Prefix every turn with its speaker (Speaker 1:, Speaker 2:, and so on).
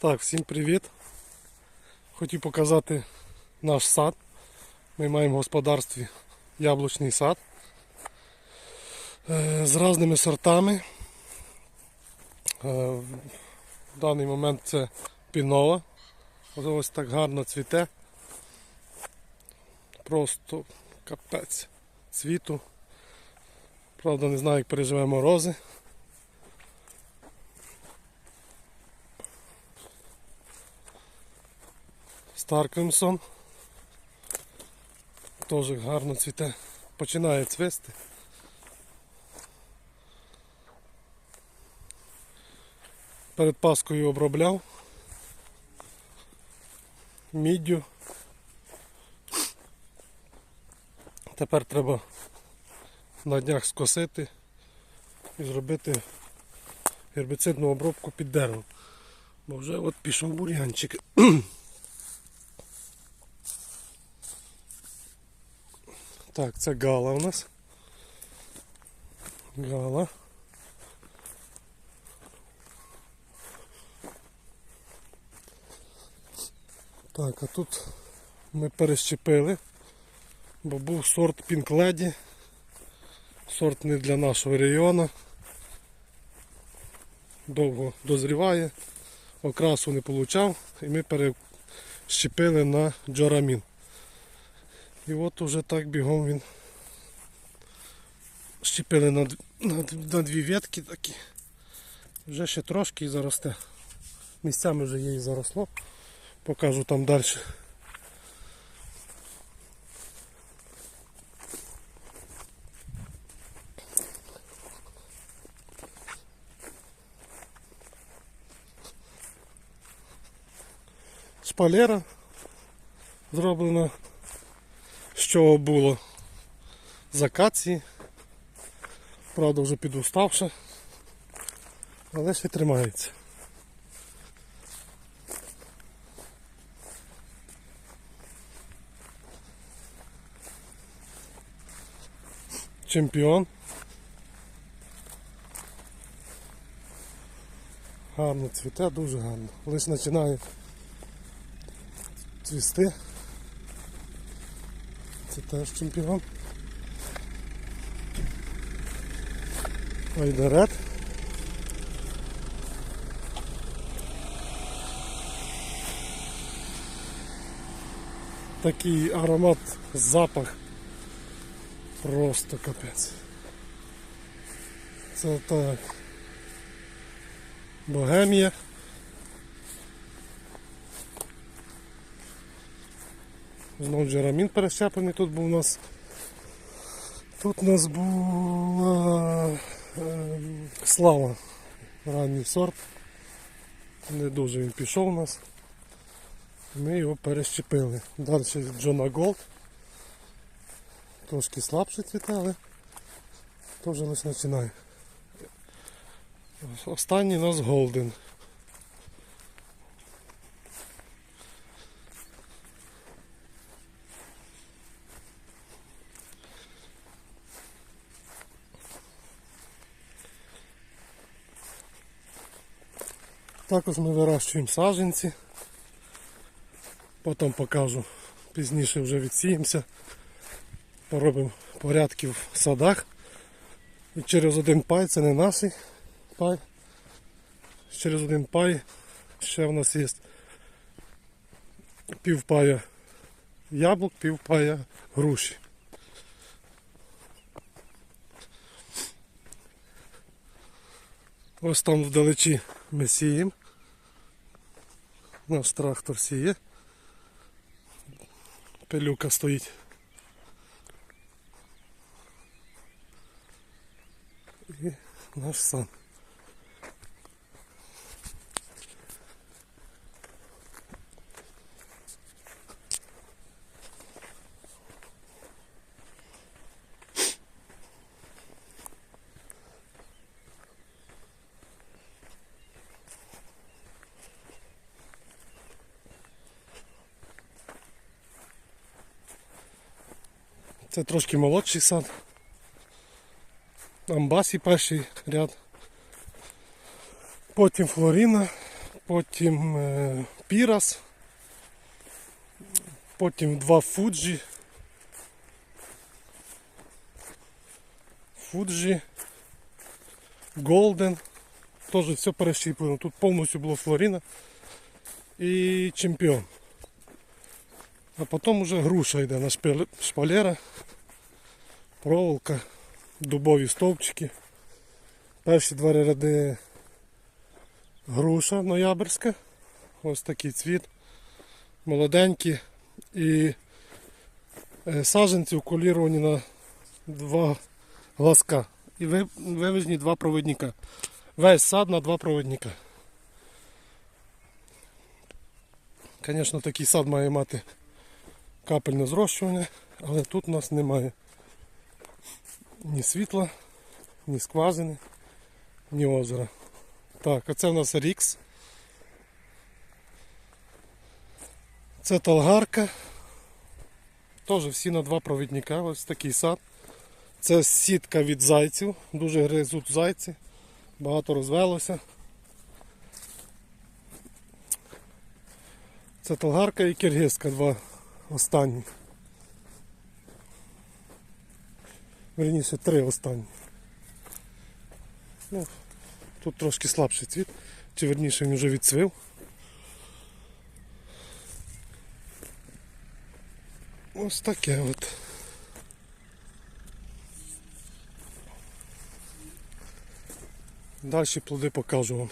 Speaker 1: Так, всім привіт. Хотів показати наш сад. Ми маємо в господарстві яблучний сад е, з різними сортами. Е, В даний момент це пінова. Ось так гарно цвіте. Просто капець цвіту. Правда, не знаю, як переживе морози. Старкримсон. Теж гарно цвіте. Починає цвісти. Перед Паскою обробляв. Міддю. Тепер треба на днях скосити і зробити гербіцидну обробку під деревом. Бо вже от пішов бур'янчик. Так, це гала у нас. Гала. Так, а тут ми перещепили, бо був сорт Пінкледі. Сорт не для нашого району. Довго дозріває, окрасу не получав і ми перещепили на джорамін. І от уже так бігом він щепили на, на, на дві ветки такі. Вже ще трошки і заросте. Місцями вже і заросло. Покажу там далі. Шпалера зроблена чого було з акації. Правда вже підуставша, але ще тримається. Чемпіон. Гарно цвіте, дуже гарно. Лише починає цвісти. Це теж чемпіон. Айдарет. Такий аромат, запах. Просто капець. Це так. Богемія. Знову джерамін перещеплений тут був у нас. Тут у нас була е, слава. Ранній сорт. Не дуже він пішов у нас. Ми його перещепили. Далі Джона Голд. Трошки слабше цвіте, але теж лише починає. Останній у нас Голден. Також ми вирощуємо саджанці. Потім покажу, пізніше вже відсіємося. Поробимо порядки в садах. І через один пай, це не наш пай. Через один пай ще в нас є пів пая яблук, пів пая груші. Ось там вдалечі ми сіємо. Наш трактор сіє. Пилюка стоїть. І наш сан. Це трошки молодший сад. Амбасі перший ряд. Потім Флоріна, потім е, Пірас, потім два Фуджі. Фуджі, Голден. Теж все перещіплено. Тут повністю було Флоріна і чемпіон. А потім вже груша йде на шпалера, проволока, дубові стовпчики. Перші два ряди груша ноябрьська. Ось такий цвіт. Молоденькі. І е, саджанці уколіровані на два глазка. І ви- вивезені два проводника. Весь сад на два проводника. Звісно, такий сад має мати капельне зрощування, але тут у нас немає ні світла, ні скважини, ні озера. Так, а це в нас Рікс. Це Талгарка. Теж всі на два провідника, ось такий сад. Це сітка від зайців, дуже гризуть зайці, багато розвелося. Це Талгарка і Киргизка, два останні. Верніше, три останні. Ну, тут трошки слабший цвіт, чи верніше він вже відцвів. Ось таке от. Далі плоди покажу вам.